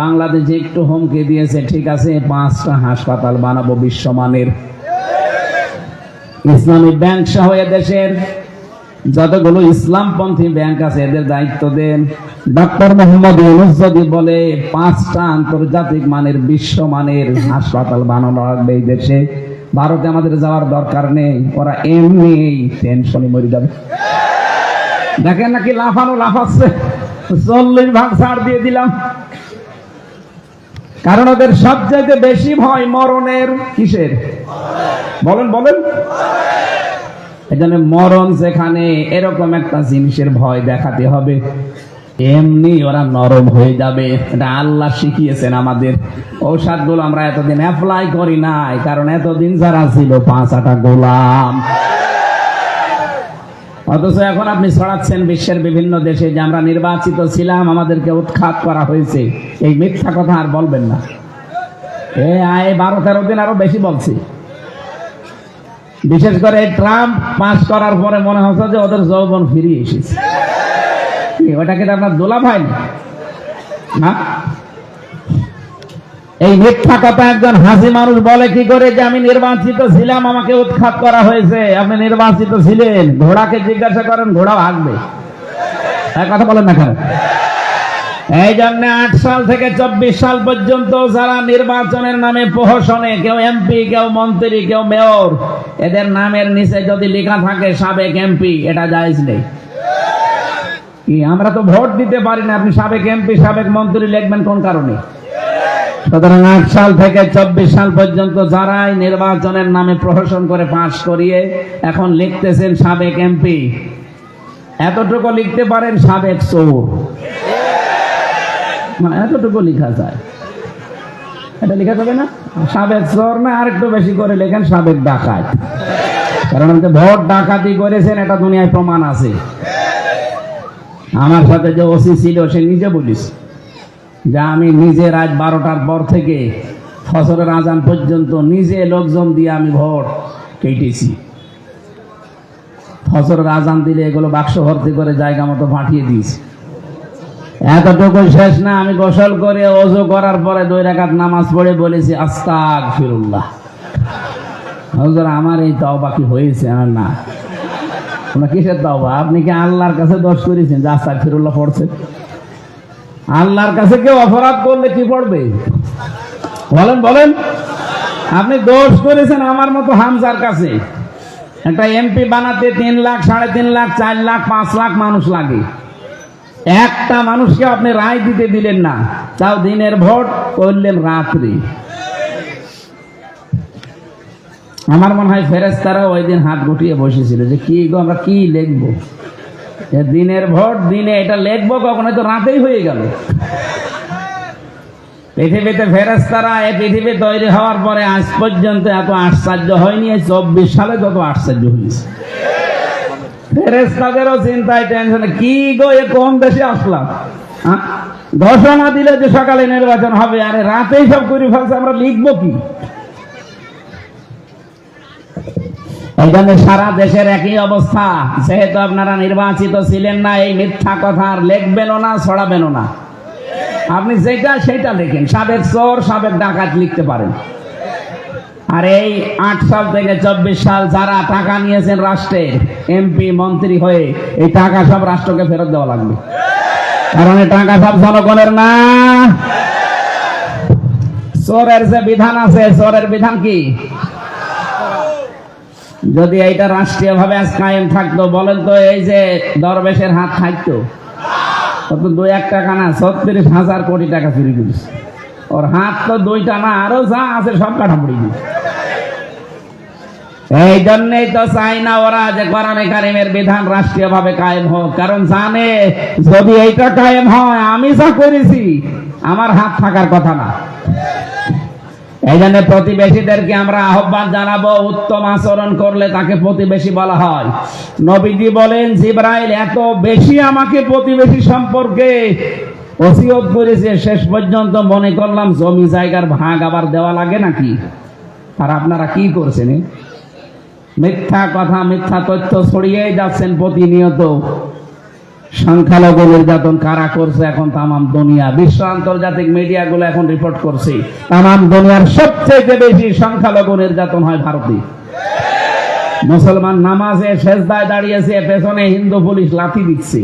বাংলাদেশে একটু হুমকি দিয়েছে, ঠিক আছে, পাঁচটা হাসপাতাল বানাবো বিশ্বমানের। ইসলামী ব্যাংক সহ দেশের যতগুলো ইসলামপন্থী ব্যাংক আছে, এদের দায়িত্ব দেন। ডক্টর মোহাম্মদ ইউনুস যদি বলে, পাঁচটা আন্তর্জাতিক মানের বিশ্বমানের হাসপাতাল বানানো লাগবে এই দেশে, ভারতে আমাদের যাওয়ার দরকার নেই, ওরা এমনি টেনশনে মরে যাবে। দেখেন নাকি লাফানো, লাফাচ্ছে, চল্লিশ ভাগ ছাড় দিয়ে দিলাম। কারণ ওদের সবচাইতে বেশি ভয় মরণের কিসের? বলেন বলেন। মরণ যেখানে, এরকম একটা জিনিসের ভয় দেখাতে হবে। এমনি ওরা নরম হয়ে যাবে। এটা আল্লাহ শিখিয়েছেন আমাদের। ঔষধগুলো আমরা এতদিন অ্যাপ্লাই করি নাই, কারণ এতদিন যারা ছিল পাঁচ আটা গোলাম। অথচ এখন আপনি ছড়াচ্ছেন বিশ্বের বিভিন্ন দেশে যে আমরা নির্বাচিত ছিলাম আমাদেরকে উৎখাত করা হয়েছে। এই মিথ্যা কথা আর বলবেন না। এ আয় বারো তেরো দিন আরও বেশি বলছি। বিশেষ করে ট্রাম্প পাস করার পরে মনে হচ্ছে যে ওদের যৌবন ফিরিয়ে এসেছে। কি, ওটা কি আপনার দোলা ভাই না? এই মিথ্যা কথা একজন হাসি মানুষ বলে কি করে যে আমি নির্বাচিত ছিলাম? আমাকে উৎখাত করা হয়েছে। আপনি নির্বাচিত ছিলেন। ঘোড়াকে জিজ্ঞাসা করেন, ঘোড়া ভাগবে। কথা বলেন না কেন? এই জন্য আট সাল থেকে চব্বিশ সাল পর্যন্ত যারা নির্বাচনের নামে প্রহসনে, কেউ এমপি কেউ মন্ত্রী, কেউ মেয়র, এদের নামের নিচে যদি লেখা থাকে সাবেক এমপি এটা জায়েজ নেই। কি, আমরা তো ভোট দিতে পারি না। আপনি সাবেক এমপি সাবেক মন্ত্রী লিখবেন কোন কারণে? সুতরাং আট সাল থেকে চব্বিশ সাল পর্যন্ত যারাই নির্বাচনের নামে প্রহসন করে পাশ করিয়ে এখন লিখতেছেন সাবেক এমপি। এতটুকু লিখতে পারেন সাবেক চোর মানে এতটুকু লেখা যায়। এটা লেখা যাবে না? সাবেক চোর না আর একটু বেশি করে লেখেন সাবেক ডাকাত। কারণ আপনি ভোট ডাকাতি করেছেন, এটা দুনিয়ায় প্রমাণ আছে। আমার সাথে যে ওসি ছিল, সে নিজে বলিস। যে আমি নিজে রাত বারোটার পর থেকে ফসলের আজান পর্যন্ত নিজে লোকজন দিয়ে আমি ভোট কেটেছি। ফসলের আজান দিলে এগুলো বাক্স ভর্তি করে জায়গা মতো পাঠিয়ে দিয়েছি। এতটুকু শেষ না, আমি গোসল করে ওজু করার পরে দুই রাকাত নামাজ পড়ে বলেছি আস্তাক ফিরুল্লাহ হুজুর, আমার এই তওবা কি হয়েছে আমার না? তোমরা কিসের তওবা? আপনি কি আল্লাহর কাছে দোষ করেছেন যে আস্তাক ফিরুল্লাহ পড়ছেন? আল্লাহর কাছে কেউ অপরাধ করলে কি পড়বে? বলেন বলেন। আপনি দোষ করেছেন আমার মতো হামজার কাছে। একটা এমপি বানাতে তিন লাখ, সাড়ে তিন লাখ, চার লাখ, পাঁচ লাখ মানুষ লাগে। একটা মানুষকে আপনি রায় দিতে দিলেন না, তাও দিনের ভোট করলেন রাত্রি। আমার মনে হয় ফেরেস্তারা ওই দিন হাত গুটিয়ে বসেছিল যে কি গো, আমরা কি লিখব? দিনের ভোট দিনে এটা লিখব, কখন হয়তো রাতেই হয়ে গেল। পৃথিবীতে ফেরেস্তারা এই পৃথিবী তৈরি হওয়ার পরে আজ পর্যন্ত এত আশ্চর্য হয়নি চব্বিশ সালে যত আশ্চর্য হয়েছে। ফেরেস্তাদেরও চিন্তায় টেনশনে, কি গো, এ কোন দেশে আসলাম? ঘোষণা দিলে যে সকালে নির্বাচন হবে, আরে রাতেই সব করে ফেলছে, আমরা লিখব কি? জন্য সারা দেশের একই অবস্থা। যেহেতু আপনারা নির্বাচিত ছিলেন না, এই মিথ্যা কথা আর লিখবেনও না, ছড়াবেনও না। আপনি যেটা সেটা লেখেন, সাবেক চোর, সাবেক ডাকাত লিখতে পারেন। আর এই আট সাল থেকে চব্বিশ সাল যারা টাকা নিয়েছেন রাষ্ট্রের এমপি মন্ত্রী হয়ে, এই টাকা সব রাষ্ট্রকে ফেরত দেওয়া লাগবে। কারণ এই টাকা সব জনগণের না। চোরের যে বিধান আছে, চোরের বিধান কি? যদি এইটা রাষ্ট্রীয় ভাবে আজ কায়েম থাকতো, বলেন তো এই যে দরবেশের হাত থাকতো কত দুই এক টাকা না, ছত্রিশ হাজার কোটি টাকা চুরি করিস ওর হাত তো দুইটা না, আরও যা আছে সব কাটা পড়ে গেছে। এই জন্যই তো চাই না ওরা যে কোরআনে কারিমের বিধান রাষ্ট্রীয় ভাবে কায়েম হোক। কারণ জানে, যদি এইটা কায়েম হয়, আমি যা করেছি, আমার হাত থাকার কথা না। এই জন্য প্রতিবেশীদেরকে আমরা আহ্বান জানাব, উত্তম আচরণ করলে তাকে প্রতিবেশী বলা হয়। নবীজি বলেন, জিব্রাইল, এত বেশি আমাকে প্রতিবেশী সম্পর্কে ওসিয়ত করেছে, শেষ পর্যন্ত মনে করলাম জমি জায়গার ভাগ আবার দেওয়া লাগে নাকি? আর আপনারা কি করছেন মিথ্যা কথা, মিথ্যা তথ্য ছড়িয়ে যাচ্ছেন প্রতিনিয়ত। সংখ্যালঘু নির্যাতন কারা করছে এখন তামাম দুনিয়া। বিশ্ব আন্তর্জাতিক মিডিয়াগুলো এখন রিপোর্ট করছে, তামাম দুনিয়ার সবচেয়ে বেশি সংখ্যালঘু নির্যাতন হয় ভারতে। মুসলমান নামাজে শেষদায় দাঁড়িয়েছে, পেছনে হিন্দু পুলিশ লাথি দিচ্ছে।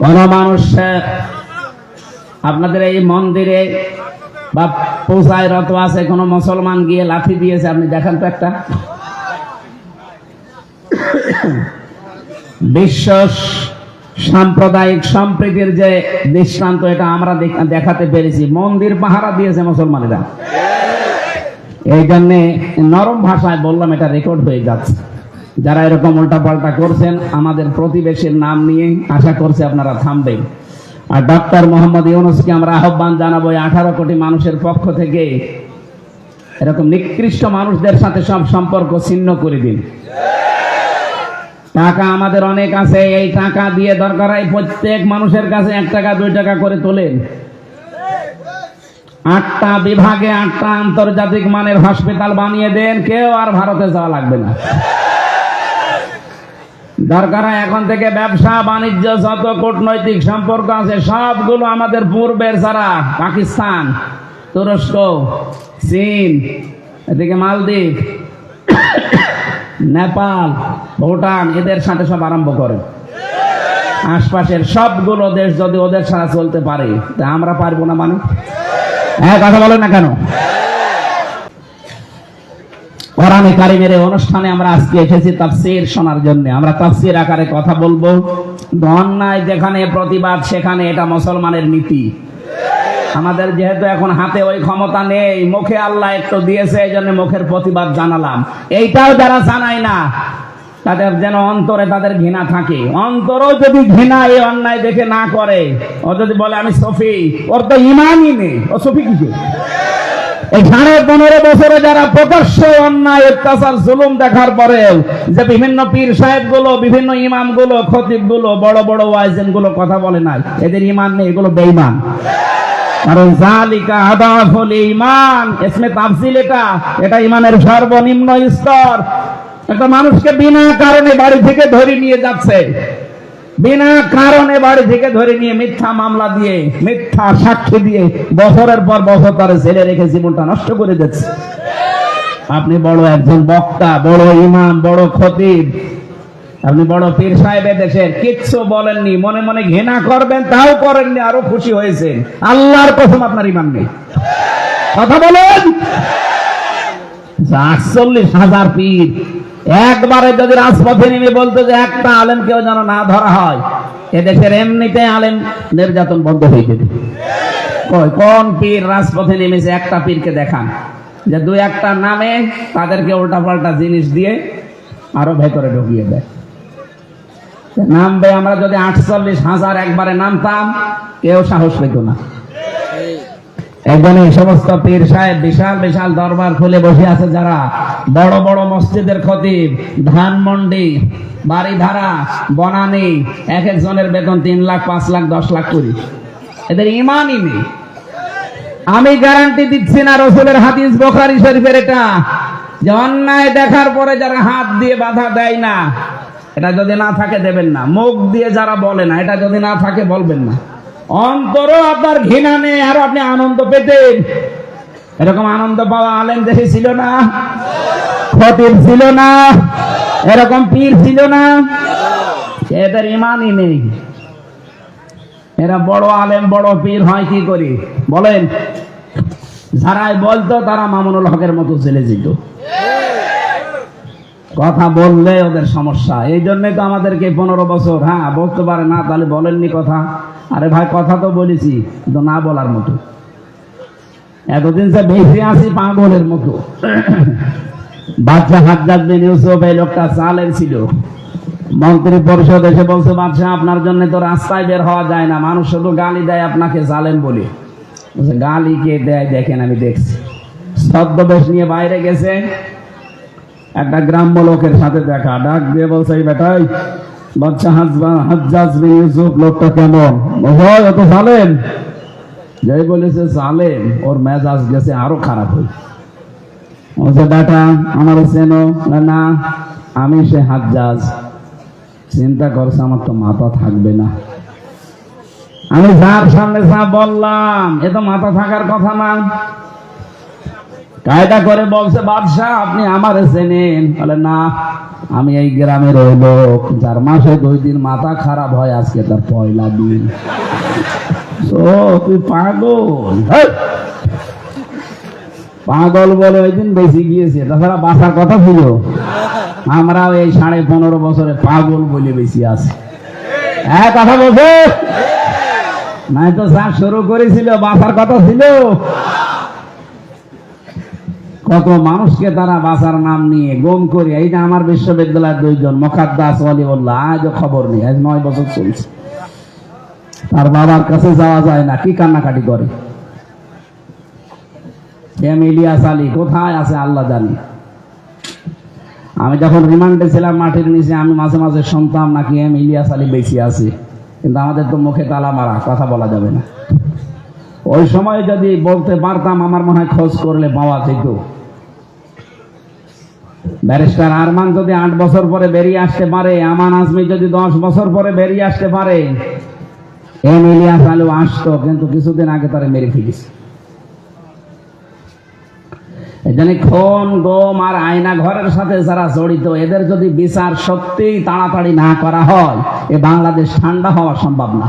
কোন মানুষ আপনাদের এই মন্দিরে বা পূজায় রত আছে, কোন মুসলমান গিয়ে লাথি দিয়েছে, আপনি দেখান তো একটা। বিশ্ব সাম্প্রদায়িক সম্প্রীতির যে দৃষ্টান্ত, এটা আমরা দেখাতে পেরেছি। মন্দির পাহারা দিয়েছে মুসলমানেরা। এই জন্যে নরম ভাষায় বললাম, এটা রেকর্ড হয়ে যাচ্ছে। যারা এরকম উল্টাপাল্টা করছেন, আমাদের প্রতিবেশীর নাম নিয়ে আশা করছে আপনারা থামবেন। আর ডক্টর মোহাম্মদ ইউনুসকে আমরা আহ্বান জানাব আঠারো কোটি মানুষের পক্ষ থেকে এরকম নিকৃষ্ট মানুষদের সাথে সব সম্পর্ক ছিন্ন করে দিন। টাকা আমাদের অনেক আছে, এই টাকা দিয়ে দরকার হয় প্রত্যেক মানুষের কাছে এক টাকা, দুই টাকা করে তোলেন। আটটা বিভাগে আটটা আন্তর্জাতিক মানের হসপিটাল বানিয়ে দেন, কেউ আর ভারতে যাওয়া লাগবে না। দরকার এখন থেকে ব্যবসা, বাণিজ্য, যত কূটনৈতিক সম্পর্ক আছে, সবগুলো আমাদের পূর্বের যারা, পাকিস্তান, তুরস্ক, চীন, এদিকে মালদ্বীপ নেপাল, ভুটান, এদের সাথে সব আরম্ভ করে আশপাশের সবগুলো দেশ যদি ওদের ছাড়া চলতে পারে, তা আমরা পারব না মানে? হ্যাঁ কথা বলেন না কেন? কোরআনে কারিমের অনুষ্ঠানে আমরা আজকে এসেছি তাফসীর শোনার জন্য। আমরা তাফসীর আকারে কথা বলব। অন্যায় যেখানে, প্রতিবাদ সেখানে, এটা মুসলমানের নীতি। আমাদের যেহেতু এখন হাতে ওই ক্ষমতা নেই, মুখে আল্লাহ একটু দিয়েছে এই জন্য মুখের প্রতিবাদ জানালাম। এইটাও যারা জানায় না, তাদের যেন অন্তরে তাদের ঘৃণা থাকে। অন্তরও যদি ঘৃণা এই অন্যায় দেখে না করে, ও যদি বলে, আমি সফি ওর তো ইমানই নেই। ও সফি কিছু পনেরো বছরে যারা প্রকাশ্য অন্যায়, অত্যাচার, জুলুম দেখার পরে যে বিভিন্ন পীর সাহেবগুলো বিভিন্ন ইমামগুলো খতিবগুলো বড় বড় ওয়াইজেনগুলো কথা বলে নাই, এদের ইমান নেই, এগুলো বেইমান সর্বনিম্ন স্তর। একটা মানুষকে বিনা কারণে বাড়ি থেকে ধরে নিয়ে যাচ্ছে। বিনা কারণে বাড়ি থেকে ধরে নিয়ে মিথ্যা মামলা দিয়ে, মিথ্যা সাক্ষী দিয়ে বছরের পর বছর তার রেখে জীবনটা নষ্ট করে দিচ্ছে। আপনি বড় একজন বক্তা, বড় ইমাম বড় খতিব। আপনি বড় পীর সাহেব দেশের কিচ্ছু বলেননি, মনে মনে ঘৃণা করবেন, তাও করেননি, আরও খুশি হয়েছেন। আল্লাহর কসম আপনার ইমান নেই। কথা বলেন? আটচল্লিশ হাজার পীর। একবারে যদি রাজপথে নেমে বলতো যে একটা আলেম কেউ যেন না ধরা হয়, এদেশের এমনিতে আলেম নির্যাতন বন্ধ হয়ে যেত। কোন পীর রাজপথে নেমেছে একটা পীরকে দেখান? যে দু একটা নামে তাদেরকে উল্টাপাল্টা জিনিস দিয়ে আরও ভেতরে ঢুকিয়ে দেয়। নামবে আমরা যদি আটচল্লিশ হাজার একবারে নামতাম কেউ সাহস পেত না। সমস্ত পীর সাহেব বিশাল বিশাল দরবার খুলে বসে আছে যারা বড় বড় মসজিদের ধানমন্ডি বনানি, এক একজনের বেতন তিন লাখ, পাঁচ লাখ, দশ লাখ এদের ইমানই নেই। আমি গ্যারান্টি দিচ্ছি না রসুলের হাদিস বোখারি শরীফের এটা। যে অন্যায় দেখার পরে যারা হাত দিয়ে বাধা দেয় না এটা যদি না থাকে দেবেন না। মুখ দিয়ে যারা বলে না, এটা যদি না থাকে বলবেন না। অন্তরও আপনার ঘৃণা নেই, আর আপনি আনন্দ পেতেন। এরকম আনন্দ পাওয়া আলেম দেশে ছিল না খতিব ছিল না, এরকম পীর ছিল না। এদের ইমানই নেই। এরা বড় আলেম, বড় পীর হয় কি করি? বলেন, যারাই বলতো তারা মামুনুল হকের মতো ছেলে যেত। কথা বললে ওদের সমস্যা। এই জন্যই তো আমাদেরকে পনেরো বছর হ্যাঁ বলতে পারে না, তাহলে বলেননি কথা। আরে ভাই, কথা তো বলেছি, কিন্তু না বলার মতো। এতদিন সে বেশি আছি পাগলের মতো। বাচ্চা হাজ্জাদ বিন লোকটা চালের ছিল। মন্ত্রী পরিষদ এসে বলছে, বাদশাহ, আপনার জন্য তো রাস্তায় বের হওয়া যায় না। মানুষ শুধু গালি দেয় আপনাকে জালেন বলে। গালি কে দেয়? দেখেন, আমি দেখছি। ছদ্মবেশ নিয়ে বাইরে গেছে। একটা গ্রাম্য লোকের সাথে দেখা। ডাক দিয়ে বলছে বেটাই, বাচ্চা হাজ্জাজ বিন ইউসুফ, লোকটা কেমন? হয় অত জালেন যাই বলেছে, জালেম, ওর মেজাজ গেছে আরও খারাপ হই বলছে, বেটা আমার চেনো না, আমি সে হাজ্জাজ। চিন্তা করছে, আমার তো মাথা থাকবে না। আমি যার সামনে যা বললাম, এ তো মাথা থাকার কথা না। কায়দা করে বলছে, বাদশাহ, আপনি আমারে চেনেন। বলে, না, আমি এই গ্রামের ওই লোক যার মাসে দুই দিন মাথা খারাপ হয়, আজকে তার পয়লা দিন। তুই পাগল। পাগল বলে ওই দিন বেশি গিয়েছে। তাছাড়া বাসার কথা ছিল। আমরাও এই সাড়ে পনেরো বছরে পাগল বলে বেশি আছে। হ্যাঁ কথা বলছে? নাই তো যা শুরু করেছিল, বাসার কথা ছিল। কত মানুষকে তারা বাসার নাম নিয়ে গম করে এইটা আমার বিশ্ববিদ্যালয়ের দুইজন মখাদ্দাস অলিউল্লাহ আজও খবর নেই, আজ নয় বছর চলছে। তার বাবার কাছে যাওয়া যায় না, কি কান্নাকাটি করে? এম ইলিয়াস আলী কোথায় আছে আল্লাহ জানি। আমি যখন রিমান্ডে ছিলাম মাটির নিচে, আমি মাঝে মাঝে শুনতাম নাকি এম ইলিয়াস আলী বেশি আছে। কিন্তু আমাদের তো মুখে তালা মারা, কথা বলা যাবে না। ওই সময় যদি বলতে পারতাম, আমার মনে হয় খোঁজ করলে পাওয়া যেত। ব্যারিস্টার আরমান যদি আট বছর পরে বেরিয়ে আসতে পারে, আমান আজমি যদি দশ বছর পরে বেরিয়ে আসতে পারে এম ইলিয়াস আলু আসতো, কিন্তু কিছুদিন আগে তারা মেরে ফেলিস এখানে খুন, গোম আর আয়না ঘরের সাথে যারা জড়িত, এদের যদি বিচার সত্যি তাড়াতাড়ি না করা হয়, এ বাংলাদেশ ঠান্ডা হওয়া সম্ভব না।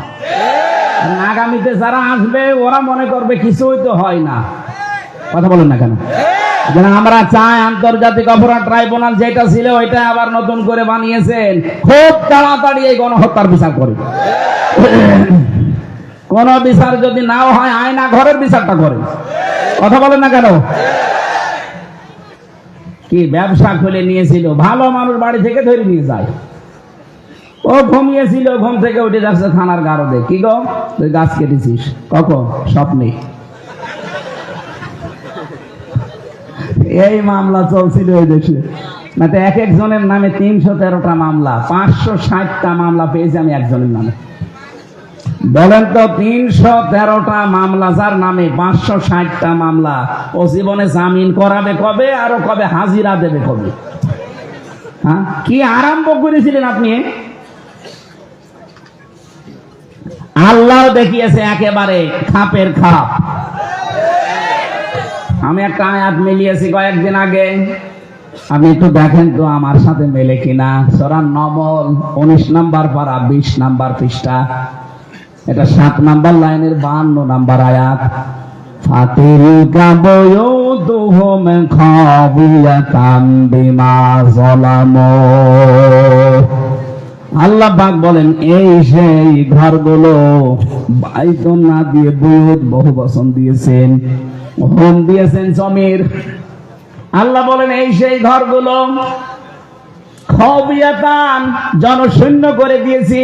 আগামীতে যারা আসবে, ওরা মনে করবে কিছুই তো হয় না। কথা বলেন না কেন? আমরা চাই আন্তর্জাতিক অপরাধ ট্রাইব্যুনাল যেটা ছিল, ওইটা আবার নতুন করে বানিয়েছেন। খুব তাড়াতাড়ি এই গণহত্যার বিচার করে। কোন বিচার যদি নাও হয়, আয়না ঘরের বিচারটা করে। কথা বলেন না কেন? কি ব্যবসা খুলে নিয়েছিল? ভালো মানুষ বাড়ি থেকে ধরে নিয়ে যায়। ও ঘুমিয়েছিল, ঘুম থেকে উঠে যাচ্ছে থানার গারদে। কি গো? তুই গাছ কেটেছিস। কখন? স্বপ্নে। এই মামলা চলছিল ওই দেশে। না তো এক একজনের নামে তিনশো তেরোটা মামলা, পাঁচশো ষাটটা মামলা পেয়েছি আমি একজনের নামে। বলেন তো, তিনশো তেরোটা মামলা, যার নামে পাঁচশো ষাটটা মামলা, ও জীবনে জামিন করাবে কবে আরও কবে হাজিরা দেবে কবে? হ্যাঁ? কি আরম্ভ করেছিলেন আপনি? আল্লাহ দেখিয়েছে একেবারে খাপের খাপ। আমি একটা আয়াত মিলিয়েছি কয়েকদিন আগে। আপনি একটু দেখেন তো আমার সাথে মেলে কিনা। সরান নমল, উনিশ নাম্বার পারা, বিশ নাম্বার পৃষ্ঠা। এটা সাত নাম্বার লাইনের বান্ন নাম্বার আয়াত। ফাতিলকা বয়ুতুহুম খাবিয়াতাম বিমা যালামু। আল্লাহ পাক বলেন, এই সেই ঘরগুলো বাইতন না দিয়ে বুয়ুত বহু বচন দিয়েছেন হোম দিয়েছেন জমির। আল্লাহ বলেন, এই সেই ঘরগুলো খবিয়াতান জনশূন্য করে দিয়েছি,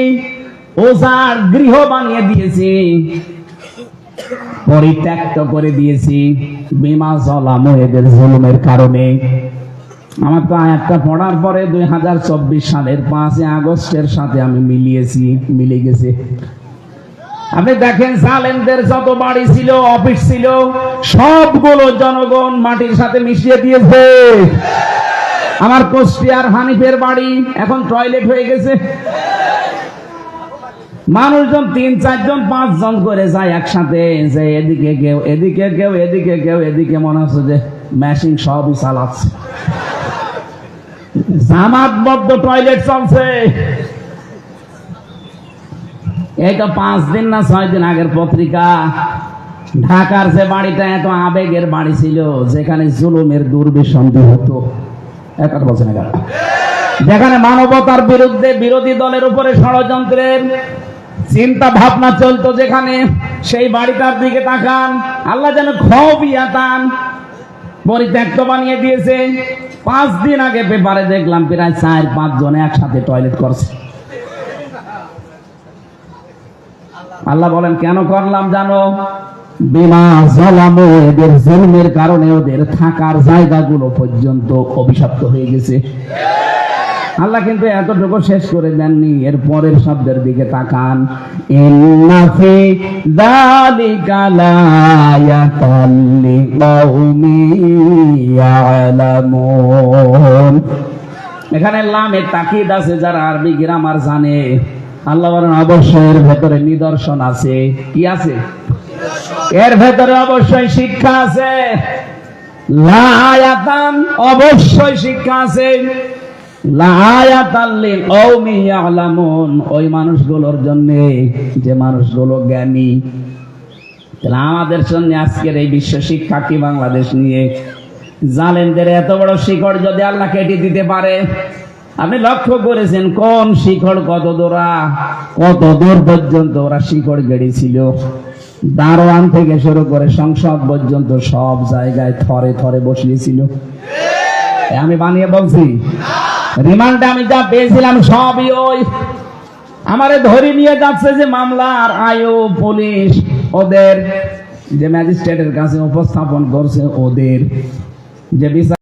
ওজার গৃহ বানিয়ে দিয়েছি, পরিত্যক্ত করে দিয়েছি বিমা জলাম এদের জুলুমের কারণে। আমার তো আয়াতটা পড়ার পরে দুই হাজার চব্বিশ সালের পাঁচই আগস্টের সাথে আমি মিলিয়েছি, মিলে গেছে। আপনি দেখেন সালেমদের যত বাড়ি ছিল, অফিস ছিল, সবগুলো জনগণ মাটির সাথে মিশিয়ে দিয়েছে। আমার কোষ্টিয়ার হানিফের বাড়ি এখন টয়লেট হয়ে গেছে। মানুষজন তিন, চারজন, পাঁচজন করে যায় একসাথে, যে এদিকে কেউ এদিকে কেউ এদিকে কেউ, এদিকে মনে হচ্ছে যে মেশিন সবই চালাচ্ছে। জামাতবদ্ধ টয়লেট চলছে। এইটা পাঁচ দিন না ছয় দিন আগের পত্রিকা। ঢাকার যে বাড়িটা এত আবেগের বাড়ি ছিল, যেখানে জুলুমের দুর্বিসন্ধি হতো। এক বলছে যেখানে মানবতার বিরুদ্ধে বিরোধী দলের উপরে ষড়যন্ত্রের চিন্তা ভাবনা চলতো যেখানে, সেই বাড়িটার দিকে তাকান, আল্লাহ যেন খবিয়াতান পরিত্যক্ত বানিয়ে দিয়েছে। পাঁচ দিন আগে পেপারে দেখলাম প্রায় চার পাঁচ জনে একসাথে টয়লেট করছে। আল্লাহ বলেন, কেন করলাম জানো? বিমা জলামে এদের জন্মের কারণে ওদের থাকার জায়গাগুলো পর্যন্ত অভিশপ্ত হয়ে গেছে। আল্লাহ কিন্তু এতটুকু শেষ করে দেননি। এর পরের শব্দের দিকে তাকান। ইন্নাফি যালিকা লায়াতাল লিকাউমি ইয়ালামুন। এখানে লামে তাকিদ আছে, যারা আরবি গ্রামার জানে। আল্লাহ বলেন, অবশ্যই এর ভেতরে নিদর্শন আছে। কি আছে? এর ভেতরে অবশ্যই শিক্ষা আছে। লায়াতান অবশ্যই শিক্ষা আছে। ওই মানুষগুলোর জন্য, যে মানুষগুলো জ্ঞানী। তাহলে আমাদের জন্য আজকের এই বিশ্ব শিক্ষা কি বাংলাদেশ নিয়ে? জালেমদের এত বড় শিকড় যদি আল্লাহ কেটে দিতে পারে, আপনি লক্ষ্য করেছেন কোন শিকড় কত দূরা? কত দূর পর্যন্ত ওরা শিকড় গেড়েছিল? দারোয়ান থেকে শুরু করে সংসদ পর্যন্ত সব জায়গায় থরে থরে বসিয়েছিল। আমি বানিয়ে বলছি। রিমান্ডে আমি যা পেয়েছিলাম সবই ওই। আমারে ধরে নিয়ে যাচ্ছে যে মামলার আয়ো পুলিশ, ওদের যে ম্যাজিস্ট্রেটের কাছে উপস্থাপন করছে, ওদের যে বিচার